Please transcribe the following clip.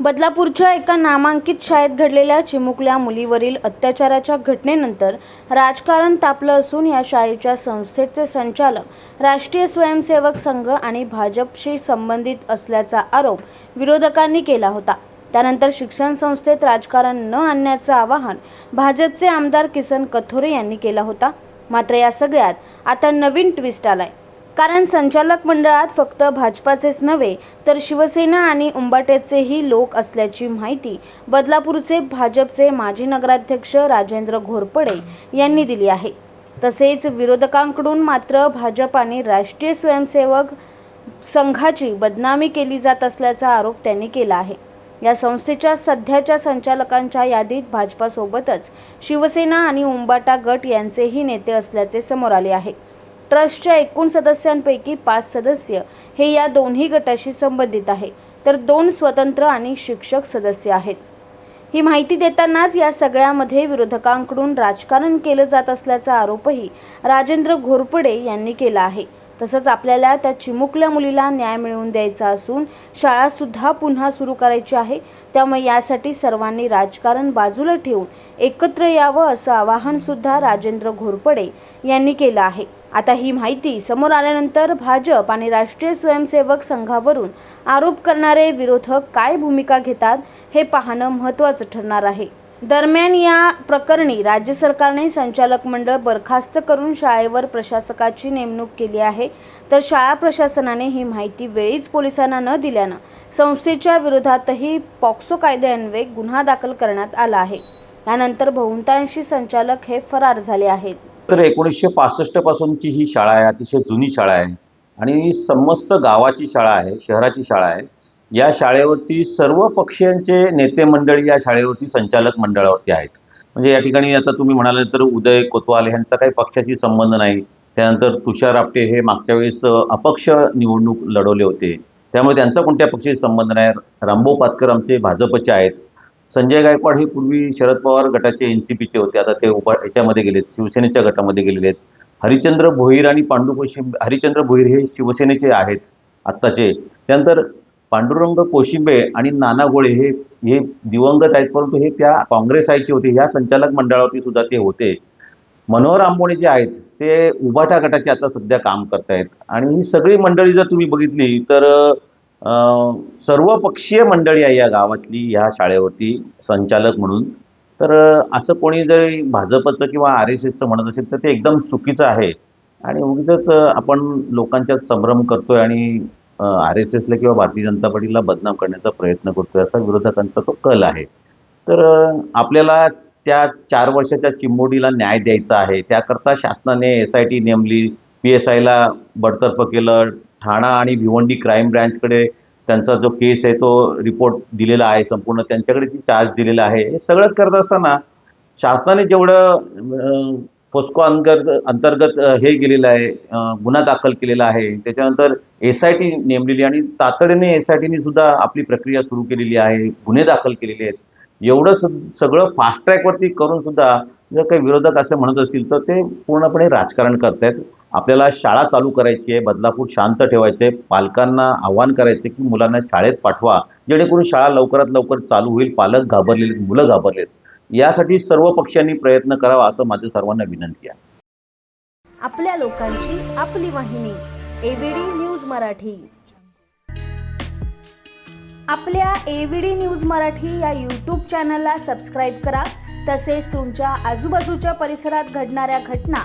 बदलापूरच्या एका नामांकित शाळेत घडलेल्या चिमुकल्या मुलीवरील अत्याचाराच्या घटनेनंतर राजकारण तापलं असून या शाळेच्या संस्थेचे संचालक राष्ट्रीय स्वयंसेवक संघ आणि भाजपशी संबंधित असल्याचा आरोप विरोधकांनी केला होता. त्यानंतर शिक्षण संस्थेत राजकारण न आणण्याचं आवाहन भाजपचे आमदार किसन कथोरे यांनी केला होता. मात्र या सगळ्यात आता नवीन ट्विस्ट आलाय. कारण संचालक मंडळात फक्त भाजपाचेच नव्हे तर शिवसेना आणि उंबाटेचेही लोक असल्याची माहिती बदलापूरचे भाजपचे माजी नगराध्यक्ष राजेंद्र घोरपडे यांनी दिली आहे. तसेच विरोधकांकडून मात्र भाजप आणि राष्ट्रीय स्वयंसेवक संघाची बदनामी केली जात असल्याचा आरोप त्यांनी केला आहे. या संस्थेच्या सध्याच्या संचालकांच्या यादीत भाजपासोबतच शिवसेना आणि उंबाटा गट यांचेही नेते असल्याचे समोर आले आहे. ट्रस्टच्या एकूण सदस्यांपैकी पाच सदस्य हे या दोन्ही गटाशी संबंधित आहे. तर दोन स्वतंत्र आणि शिक्षक सदस्य आहेत. ही माहिती देतानाच या सगळ्यामध्ये विरोधकांकडून राजकारण केलं जात असल्याचा आरोपही राजेंद्र घोरपडे यांनी केला आहे. तसंच आपल्याला त्या चिमुकल्या मुलीला न्याय मिळवून द्यायचा असून शाळासुद्धा पुन्हा सुरू करायची आहे. त्यामुळे यासाठी सर्वांनी राजकारण बाजूला ठेवून एकत्र यावं असं आवाहनसुद्धा राजेंद्र घोरपडे यांनी केलं आहे. आता ही माहिती समोर आल्यानंतर भाजप आणि राष्ट्रीय स्वयंसेवक संघावरून आरोप करणारे विरोधक काय भूमिका घेतात हे पाहणं महत्त्वाचं ठरणार आहे. दरम्यान या प्रकरणी राज्य सरकारने संचालक मंडळ बरखास्त करून शाळेवर प्रशासकाची नेमणूक केली आहे. तर शाळा प्रशासनाने ही माहिती वेळीच पोलिसांना न दिल्यानं संस्थेच्या विरोधातही पॉक्सो कायद्यान्वये गुन्हा दाखल करण्यात आला आहे. यानंतर बहुतांशी संचालक हे फरार झाले आहेत. तर एकोणीसशे पासष्ट पासूनची ही शाळा आहे अतिशय जुनी शाळा आहे. आणि समस्त गावाची शाळा आहे शहराची शाळा आहे. या शाळेवरती सर्व पक्षीयांचे नेते मंडळी या शाळेवरती संचालक मंडळावरती आहेत. म्हणजे या ठिकाणी आता तुम्ही म्हणाले तर उदय कोतवाल यांचा काही पक्षाशी संबंध नाही. त्यानंतर तुषार आपटे हे मागच्या वेळेस अपक्ष निवडणूक लढवले होते. त्यामुळे त्यांचा कोणत्या पक्षाशी संबंध नाही? रामभाऊ पातकर आमचे भाजपचे आहेत. संजय गायकवाड हे पूर्वी शरद पवार गटाचे एन सी पीचे होते. आता ते उभा याच्यामध्ये गेलेत शिवसेनेच्या गटामध्ये गेलेले आहेत. हरिचंद्र भोईर आणि पांडू कोशिंबे हरिचंद्र भोईर हे शिवसेनेचे आहेत आत्ताचे. त्यानंतर पांडुरंग कोशिंबे आणि नाना गोळे हे हे दिवंगत आहेत परंतु हे त्या काँग्रेस आयचे होते. ह्या संचालक मंडळावरती सुद्धा ते होते. मनोहर आंबोणे जे आहेत ते उभाटा गटाचे आता सध्या काम करतायत. आणि ही सगळी मंडळी जर तुम्ही बघितली तर सर्व पक्षीय मंडळी आहे या गावातली ह्या शाळेवरती संचालक म्हणून. तर असं कोणी जरी भाजपचं किंवा आर एस एसचं म्हणत असेल तर ते एकदम चुकीचं आहे. आणि उगीच आपण लोकांच्यात संभ्रम करतोय आणि आर एस एसला किंवा भारतीय जनता पार्टीला बदनाम करण्याचा प्रयत्न करतोय असा विरोधकांचा तो कल आहे. तर आपल्याला त्या चार वर्षाच्या चिमोडीला न्याय द्यायचा आहे. त्याकरता शासनाने एस आय टी नेमली पी एस आयला बडतर्फ केलं ठाणा आणि भिवंडी क्राईम ब्रँचकडे त्यांचा जो केस आहे तो रिपोर्ट दिलेला आहे संपूर्ण त्यांच्याकडे ती चार्ज दिलेला आहे. हे सगळं करत असताना शासनाने जेवढं फोस्को अंतर्गत अंतर्गत हे केलेलं आहे गुन्हा दाखल केलेला आहे त्याच्यानंतर एस आय टी नेमलेली आणि तातडीने एस आय टीने सुद्धा आपली प्रक्रिया सुरू केलेली आहे गुन्हे दाखल केलेले आहेत. एवढं सगळं फास्ट ट्रॅकवरती करून सुद्धा जर काही विरोधक असं म्हणत असतील तर ते पूर्णपणे राजकारण करतायत. आपल्याला शाळा चालू करायची आहे बदलापूर शांत ठेवायचे आहे पालकांना आव्हान करायचे की मुलांना शाळेत पाठवा जेणेकरून शाळा लवकरात लवकर चालू होईल पालक घाबरलेले मुलं घाबरलेत. यासाठी सर्व पक्षांनी प्रयत्न करावा असं माझं सर्वांना विनंती आहे. आपल्या लोकांची आपली वाहिनी एबीडी न्यूज मराठी. आपल्या एबीडी न्यूज मराठी या यूट्यूब चॅनलला सबस्क्राईब करा. तसेच तुमच्या आजूबाजूच्या परिसरात घडणाऱ्या घटना